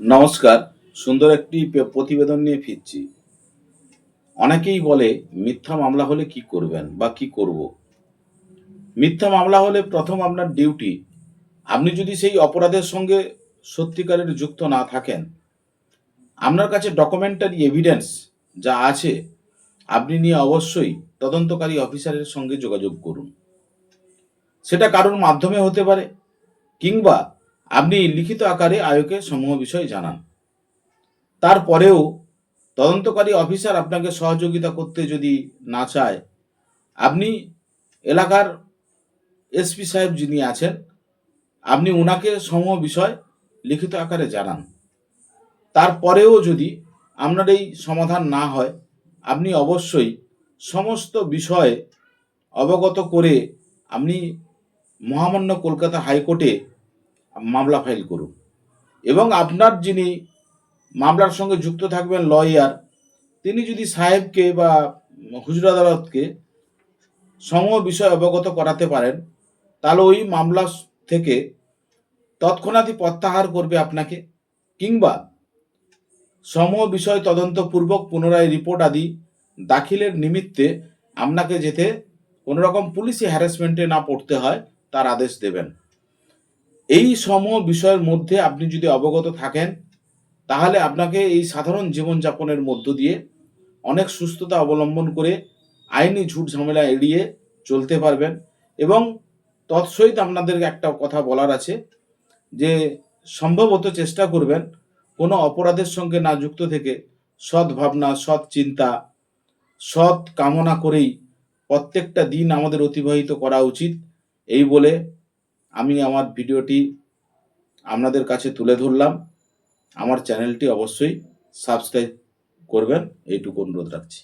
নমস্কার, সুন্দর একটি প্রতিবেদন নিয়ে ফিরছি। অনেকেই বলে, মিথ্যা মামলা হলে কি করবেন বা কি করব? মিথ্যা মামলা হলে প্রথম আপনার ডিউটি। আপনি যদি সেই অপরাধের সঙ্গে সত্যিকারের যুক্ত না থাকেন, আপনার কাছে ডকুমেন্টারি এভিডেন্স যা আছে, আপনি নিয়ে অবশ্যই তদন্তকারী অফিসারের সঙ্গে যোগাযোগ করুন। সেটা কারোর মাধ্যমে হতে পারে, কিংবা আপনি লিখিত আকারে আয়োগে সমূহ বিষয় জানান। তারপরেও তদন্তকারী অফিসার আপনাকে সহযোগিতা করতে যদি না চায়, আপনি এলাকার এসপি সাহেব যিনি আছেন, আপনি ওনাকে সমূহ বিষয় লিখিত আকারে জানান। তারপরেও যদি আপনার এই সমাধান না হয়, আপনি অবশ্যই সমস্ত বিষয়ে অবগত করে আপনি মহামান্য কলকাতা হাইকোর্টে মামলা ফাইল করুন। এবং আপনার যিনি মামলার সঙ্গে যুক্ত থাকবেন লয়ার তিনি যদি সাহেবকে বা হুজুর আদালতকে সম বিষয় অবগত করাতে পারেন, তাহলে ওই মামলা থেকে তৎক্ষণাৎই প্রত্যাহার করবে আপনাকে, কিংবা সম বিষয় তদন্তপূর্বক পুনরায় রিপোর্ট আদি দাখিলের নিমিত্তে আপনাকে যেতে কোনো রকম পুলিশি হ্যারাসমেন্টে না পড়তে হয়, তার আদেশ দেবেন। এই সম বিষয়ের মধ্যে আপনি যদি অবগত থাকেন, তাহলে আপনাকে এই সাধারণ জীবনযাপনের মধ্য দিয়ে অনেক সুস্থতা অবলম্বন করে আইনি ঝুট ঝামেলা এড়িয়ে চলতে পারবেন এবং তৎসহিত আপনাদেরকে একটা কথা বলার আছে যে সম্ভবত চেষ্টা করবেন কোনো অপরাধের সঙ্গে না যুক্ত থেকে সৎ ভাবনা, সৎ চিন্তা, সৎ কামনা করেই প্রত্যেকটা দিন আমাদের অতিবাহিত করা উচিত। এই বলে আমি আমার ভিডিওটি আপনাদের কাছে তুলে ধরলাম। আমার চ্যানেলটি অবশ্যই সাবস্ক্রাইব করবেন। এইটুকু অনুরোধ রাখছি।